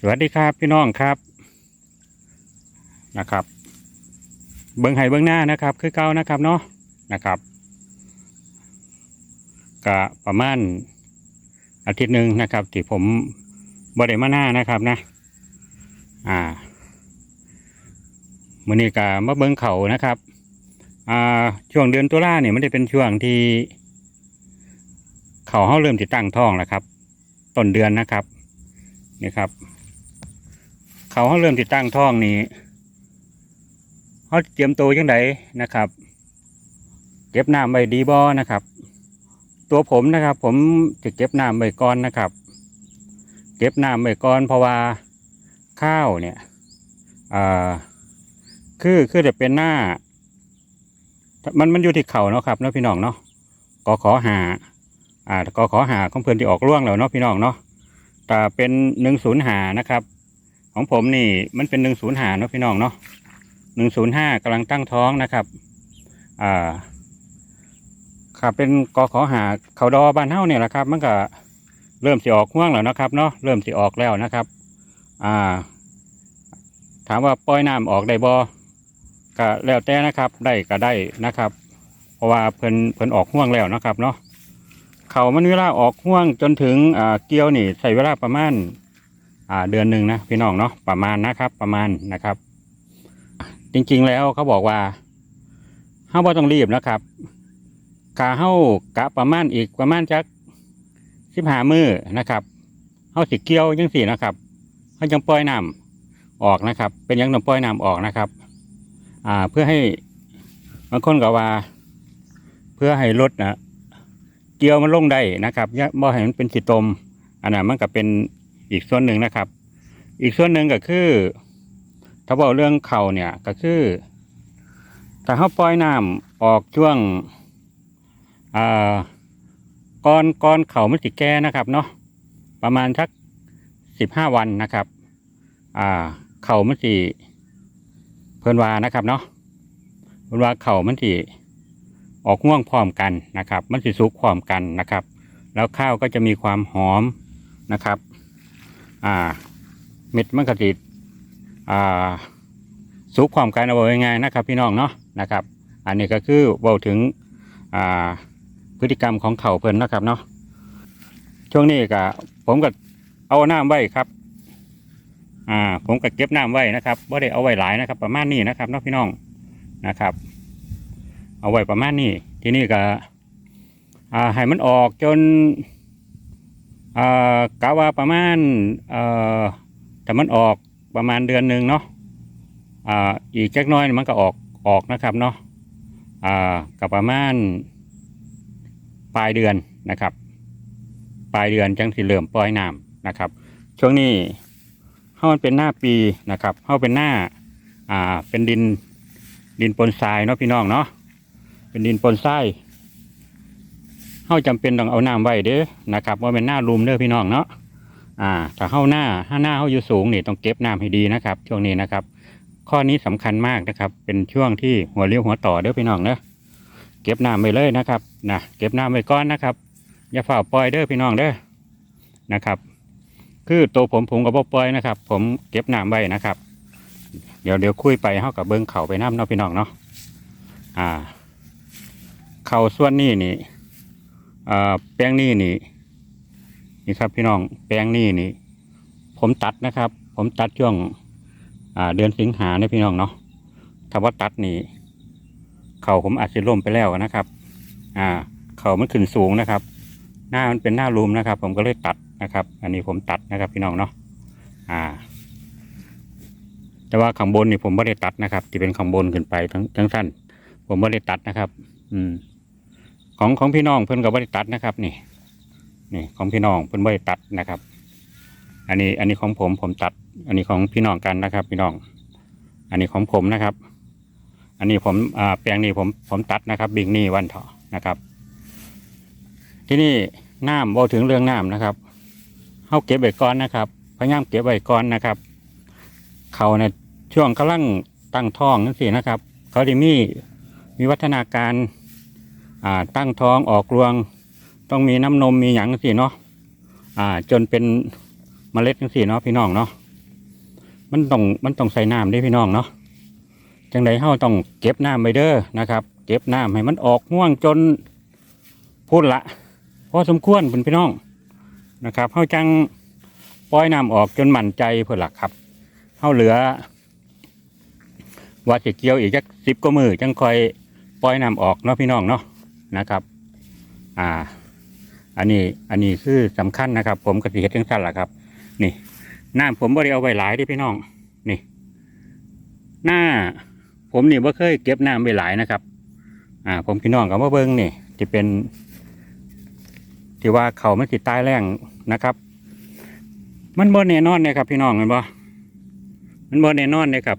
สวัสดีครับพี่น้องครับนะครับ เบิ้งไห้เบิ้งหน้านะครับ คือเก่านะครับเนาะนะครับก็ประมาณอาทิตย์หนึ่งนะครับ ที่ผมบริมาหน้านะครับนะ อ่ามือนี้ก็มาเบิ้งเขานะครับอ่าช่วงเดือนตุลาเนี่ยมันจะเป็นช่วงที่ เขาเขาเริ่มติดตั้งท้องแล้วครับต้นเดือนนะครับนี่ครับ เขาเขาเริ่มติดตั้งท้องนี้เขาเตรียมตัวยังไงนะครับ เก็บน้ำไว้ดีบ่นะครับ ตัวผมนะครับ ผมจะเก็บน้ำไว้ก่อนนะครับ เก็บน้ำไว้ก่อนเพราะว่าข้าวเนี่ยคือคือจะเป็นหน้า มันมันอยู่ที่เขาเนาะครับเนาะพี่น้องเนาะก็ขอหาอ่าก็ขอหาของเพื่อนที่ออกร่วงแล้วเนาะพี่น้องเนาะแต่เป็นหนึ่งศูนย์หานะครับ ของผมนี่มันเป็นหนึ่งศูนย์หาเนาะพี่น้องเนาะหนึ่งศูนย์ห้ากำลังตั้งท้องนะครับ อ่าครับเป็นกอขอหาเขาดอบ้านเฮ้าเนี่ยแหละครับ มันก็เริ่มสิออกห่วงแล้วนะครับเนาะเริ่มสิออกแล้วนะครับ อ่า ถามว่าปล่อยน้ำออกได้บ่ก็แล้วแต่นะครับ ได้ก็ได้นะครับ เพราะว่าเพิ่นเพิ่นออกห่วงแล้วนะครับเนาะเขามันเวลาออกห่วงจนถึงอ่าเกี่ยวนี่ใส่เวลาประมาณ อ่าเดือนหนึ่งนะพี่น้องเนาะประมาณนะครับประมาณนะครับ จริงๆแล้วเขาบอกว่าเฮาบ่ต้องรีบนะครับกาเฮากะประมาณอีกประมาณจักสิบหามือนะครับเฮาสิเกี่ยวยังสี่นะครับเฮาจังปล่อยน้ำออกนะครับ เป็นยังต้องปล่อยน้ำออกนะครับอ่าเพื่อให้บางคนก็ว่า เพื่อให้รถนะเกี่ยวมันลงได้นะครับย่าบ่ให้มันเป็นสีตมอันนั้นมันก็เป็น อีกส่วนหนึ่งนะครับ อีกส่วนหนึ่งก็คือ ถ้าบอกเรื่องเข่าเนี่ยก็คือถ้าเขาปล่อยน้ำออกช่วงอ่าก้อนก้อนเข่ามันสิแก่นะครับเนาะประมาณสักสิบห้าวันนะครับอ่าเข่ามันสิเพิ่นวานะครับเนาะเพิ่นว่าเข่ามันสิออกง่วงพร้อมกันนะครับ มันสิสุกพร้อมกันนะครับ แล้วข้าวก็จะมีความหอมนะครับ อ่าเม็ดมันก็ติดอ่าสุกพร้อมกันเอาไว้ง่ายนะครับ พี่น้องเนาะนะครับ อันนี้ก็คือเว้าถึงอ่าพฤติกรรมของเขาเพิ่นนะครับเนาะช่วงนี้ก็ผมก็เอาน้ำไว้ครับอ่าผมก็เก็บน้ำไว้นะครับว่าได้เอาไว้หลายนะครับ ประมาณนี้นะครับเนาะพี่น้องนะครับ เอาไว้ประมาณนี้ ทีนี้ก็อ่าให้มันออกจน อ่ากะว่าประมาณอ่อแต่มันออกประมาณเดือนหนึ่งเนาะอ่าอีกจักหน้อยมันก็ออกออกนะครับเนาะอ่ากับประมาณปลายเดือนนะครับ ปลายเดือนจังสิเริ่มปล่อยน้ำนะครับ ช่วงนี้เฮามันเป็นหน้าปีนะครับเฮาเป็นหน้าอ่าเป็นดินดินปนทรายเนาะพี่น้องเนาะเป็นดินปนทราย เฮาจำเป็นต้องเอาน้ำไว้เด้อนะครับว่าเป็นหน้ารุมเด้อพี่น้องเนาะอ่าถ้าเข้าหน้าถ้าหน้าเฮาอยู่สูงนี่ต้องเก็บน้ำให้ดีนะครับ ช่วงนี้นะครับ ข้อนี้สำคัญมากนะครับ เป็นช่วงที่หัวเลี้ยวหัวต่อเด้อพี่น้องเด้อเก็บน้ำไว้เลยนะครับนะเก็บน้ำไว้ก้อนนะครับ อย่าฝ่าปล่อยเด้อพี่น้องเด้อนะครับ คือตัวผมผมกับปล่อยนะครับ ผมเก็บน้ำไว้นะครับ เดี๋ยวเดี๋ยวคุยไปเฮากับเบิ้งเข่าไปน้ำเนาะพี่น้องเนาะอ่า เข่าส่วนนี้นี่ แป้งนี่นี่นี่ครับพี่น้องแป้งนี่นี่ ผมตัดนะครับ ผมตัดช่วงเดือนสิงหาเนี่ยพี่น้องเนาะถ้าว่าตัดนี่เข่าผมอาจจะล่มไปแล้วนะครับ อ่า เข่ามันขึ้นสูงนะครับ หน้ามันเป็นหน้ารูมนะครับ ผมก็เลยตัดนะครับ อันนี้ผมตัดนะครับพี่น้องเนาะอ่า แต่ว่าข้างบนนี่ผมไม่ได้ตัดนะครับ ที่เป็นข้างบนขึ้นไปทั้งทั้งสั้นผมไม่ได้ตัดนะครับ อืม ของของพี่น้องเพิ่นก็ไม่ได้ตัดนะครับ นี่ นี่ของพี่น้องเพิ่นไม่ได้ตัดนะครับ อันนี้อันนี้ของผมผมตัด อันนี้ของพี่น้องกันนะครับ พี่น้อง อันนี้ของผมนะครับ อันนี้ผมอ่าแปลงนี้ผมผมตัดนะครับ บิงนี่วันเถาะนะครับ ที่นี่น้ำบอกถึงเรื่องน้ำนะครับเฮาเก็บไว้ก่อนนะครับพยายามเก็บไว้ก่อนนะครับ เขาในยช่วงกำลังตั้งท้องนั่นสินะครับ เขาจะมีมีวัฒนาการ อ่าตั้งท้องออกรวง ต้องมีน้ำนมมีหยังสิเนาะอ่า จนเป็นเมล็ดจังสิเนาะพี่น้องเนาะมันต้องมันต้องใส่น้ำด้พี่น้องเนาะจังไดเฮาต้องเก็บน้ำไปเด้อนะครับ เก็บน้ำให้มันออกง่วงจนพุ่นละพอสมควรเป็นพี่น้องนะครับเฮาจังปล่อยน้ำออกจนมั่นใจเพื่อหลักครับเฮาเหลือว่าจะเกี่ยวอีกจักสิบก็มือจังคอยปล่อยน้ำออกเนาะพี่น้องเนาะ นะครับ อ่า อันนี้อันนี้คือสำคัญนะครับ ผมกสิเฮ็ดจังสั้นแหละครับ นี่น้ำผมบ่ได้เอาไว้หลายเด้พี่น้อง นี่ หน้า ผมนี่บ่เคยเก็บน้ำไว้หลายนะครับ อ่า ผมพี่น้องกับว่าเบิ้งนี่จะเป็นที่ว่าเขามันสิตายแรงนะครับ มันบ่แน่นอนเนี่ยครับ พี่น้องเห็นบ่มันบ่แน่นอนเนี่ยครับ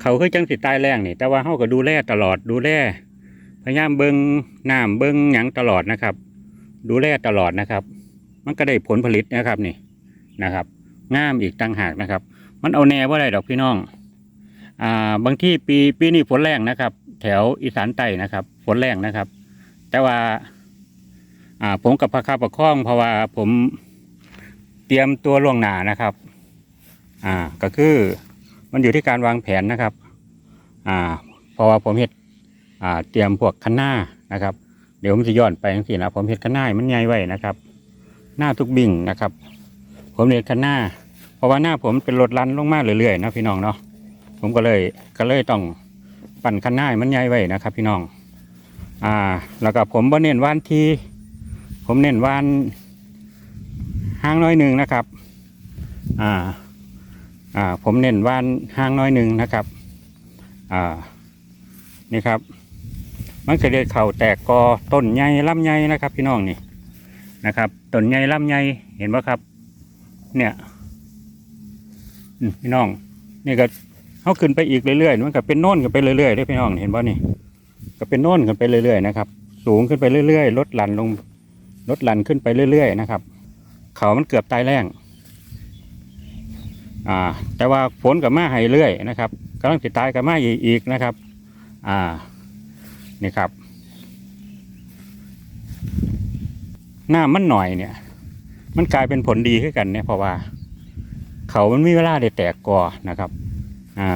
เขาคือจังสิตายแรงนี่ แต่ว่าเฮาก็ดูแลตลอดดูแล พยายามเบิ่งน้ำเบิ่งหยังตลอดนะครับ ดูแลตลอดนะครับ มันก็ได้ผลผลิตนะครับนี่นะครับงามอีกต่างหากนะครับ มันเอาแน่ว่าได้ดอกพี่น้องอ่าบางที่ปีปีนี้ฝนแรงนะครับ แถวอีสานใต้นะครับฝนแรงนะครับ แต่ว่าอ่าผมกับพระคาประคองเพราะว่าผมเตรียมตัวล่วงหน้านะครับอ่าก็คือมันอยู่ที่การวางแผนนะครับอ่าเพราะว่าผมเฮ็ด เตรียมพวกคันหน้านะครับ เดี๋ยวผมจะย้อนไปทั้งสี่นะผมเฮ็ดคันหน้ามันใหญ่ไว้นะครับ หน้าทุกบิ่งนะครับ ผมเรียนคันหน้า เพราะว่าหน้าผมเป็นรถลันลงมาเรื่อยๆนะพี่น้องเนาะผมก็เลยก็เลยต้องปั่นคันหน้ามันใหญ่ไว้นะครับ พี่น้องอ่าแล้วก็ผมบ่เน้นว่านทีผมเน้นว่านห้างน้อยหนึ่งนะครับอ่าอ่าผมเน้นว่านห้างน้อยหนึ่งนะครับอ่านี่ครับ มันก็เลยเข่าแตกกอต้นใหญ่ลำใหญ่นะครับพี่น้องนี่นะครับต้นใหญ่ลำใหญ่เห็นไหมครับ เนี่ยพี่น้องนี่ก็เขาขึ้นไปอีกเรื่อยๆมันก็เป็นโน่นกันไปเรื่อยๆด้วยพี่น้องเห็นป่ะนี่ก็เป็นโน่นกันไปเรื่อยๆนะครับ สูงขึ้นไปเรื่อยๆลดหลั่นลงลดหลั่นขึ้นไปเรื่อยๆนะครับเขามันเกือบตายแรงอ่า แต่ว่าฝนกับมาให้เรื่อยนะครับกำลังติดตายกับมาอีกนะครับ อ่า นี่ครับ หน้ามันหน่อยเนี่ย มันกลายเป็นผลดีขึ้นกันเนี่ยเพราะว่า เขามันมีเวลาได้แตกกอนะครับ อ่า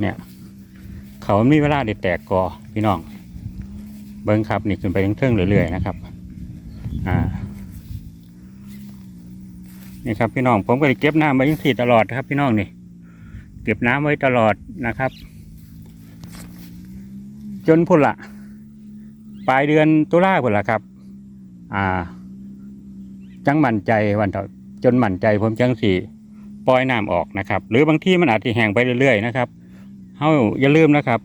เนี่ย เขามันมีเวลาได้แตกกอพี่น้อง เบิ้งครับนี่ขึ้นไปเทิงๆเรื่อยๆนะครับ อ่านี่ครับพี่น้องผมก็เก็บน้ำไว้ยังสี่ตลอดนะครับพี่น้องนี่ เก็บน้ำไว้ตลอดนะครับ จนพุ่นละปลายเดือนตุลาพุ่นละครับ อ่า จังมั่นใจวันต่อจนมั่นใจผมจังสี่ปล่อยน้ำออกนะครับ หรือบางที่มันอาจจะแห้งไปเรื่อยๆนะครับเฮาอย่าลืมนะครับ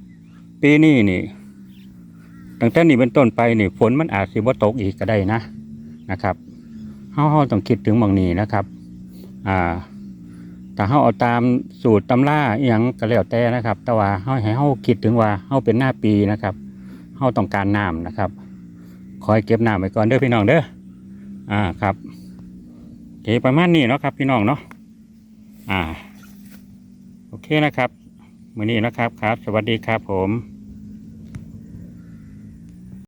ปีนี้นี่ตั้งแต่นี้เป็นต้นไปนี่ฝนมันอาจสิบ่ตกอีกก็ได้นะนะครับเฮาเฮาต้องคิดถึงบางนี้นะครับ อ่า ถ้าเฮาเอาตามสูตรตำราอหยังก็แล้วแต่นะครับ แต่ว่าเฮาให้เฮาคิดถึงว่าเฮาเป็นหน้าปีนะครับเฮาต้องการน้ำนะครับ คอยเก็บน้ำไว้ก่อนเด้อพี่น้องเด้ออ่าครับโอเคประมาณนี้เนาะครับ พี่น้องเนาะอ่า โอเคนะครับมื้อนี้นะครับครับ สวัสดีครับผม